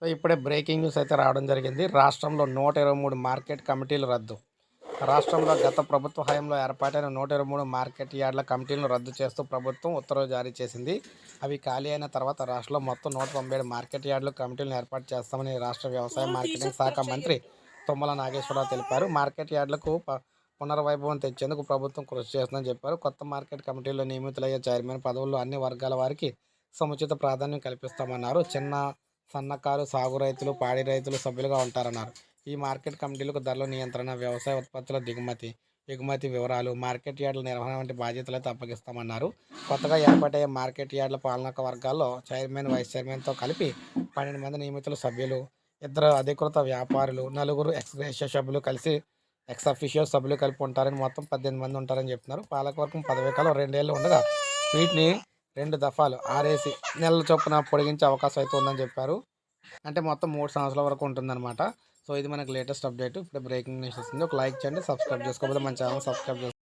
So ఇప్పుడే breaking news అయితే రావడం జరిగింది. రాష్ట్రంలో నూట ఇరవై మూడు మార్కెట్ కమిటీలు రద్దు. రాష్ట్రంలో గత ప్రభుత్వ హయాంలో ఏర్పాటైన నూట ఇరవై మూడు మార్కెట్ యార్డ్ల కమిటీలను రద్దు చేస్తూ ప్రభుత్వం ఉత్తర్వులు జారీ చేసింది. అవి ఖాళీ అయిన తర్వాత రాష్ట్రంలో మొత్తం నూట తొంభై ఏడు మార్కెట్ యార్డులు కమిటీలను ఏర్పాటు చేస్తామని రాష్ట్ర వ్యవసాయ మార్కెటింగ్ శాఖ మంత్రి తుమ్మల నాగేశ్వరరావు తెలిపారు. మార్కెట్ యార్డులకు ప- పునర్వైభవం తెచ్చేందుకు ప్రభుత్వం కృషి చేస్తుందని చెప్పారు. కొత్త మార్కెట్ కమిటీల్లో నియమితులయ్యే చైర్మన్ పదవుల్లో అన్ని వర్గాల వారికి సముచిత ప్రాధాన్యం కల్పిస్తామన్నారు. చిన్న సన్నకారు సాగు రైతులు పాడి రైతులు సభ్యులుగా ఉంటారన్నారు. ఈ మార్కెట్ కమిటీలకు ధరల నియంత్రణ వ్యవసాయ ఉత్పత్తుల దిగుమతి ఎగుమతి వివరాలు మార్కెట్ యార్డుల నిర్వహణ వంటి బాధ్యతలైతే అప్పగిస్తామన్నారు. కొత్తగా ఏర్పాటయ్యే మార్కెట్ యార్డుల పాలక వర్గాల్లో చైర్మన్ వైస్ చైర్మన్తో కలిపి పన్నెండు మంది నియమితుల సభ్యులు ఇద్దరు అధికృత వ్యాపారులు నలుగురు ఎక్స్గ్రేషియో సభ్యులు కలిసి ఎక్స్ అఫీషియల్ సభ్యులు కలిపి ఉంటారని మొత్తం పద్దెనిమిది మంది ఉంటారని చెప్తున్నారు. పాలకవర్గం పదవీకాలం రెండేళ్ళు ఉండగా వీటిని రెండు దఫాలు ఆరేసి నెలల చొప్పున పొడిగించే అవకాశం అయితే ఉందని చెప్పారు. అంటే మొత్తం మూడు సంవత్సరాల వరకు ఉంటుందన్నమాట. సో ఇది మనకి లేటెస్ట్ అప్డేట్. ఇప్పుడు బ్రేకింగ్ న్యూస్ వస్తుంది ఒక లైక్ చేయండి సబ్స్క్రైబ్ చేసుకోకపోతే మన ఛానల్ సబ్స్క్రైబ్ చేసుకోండి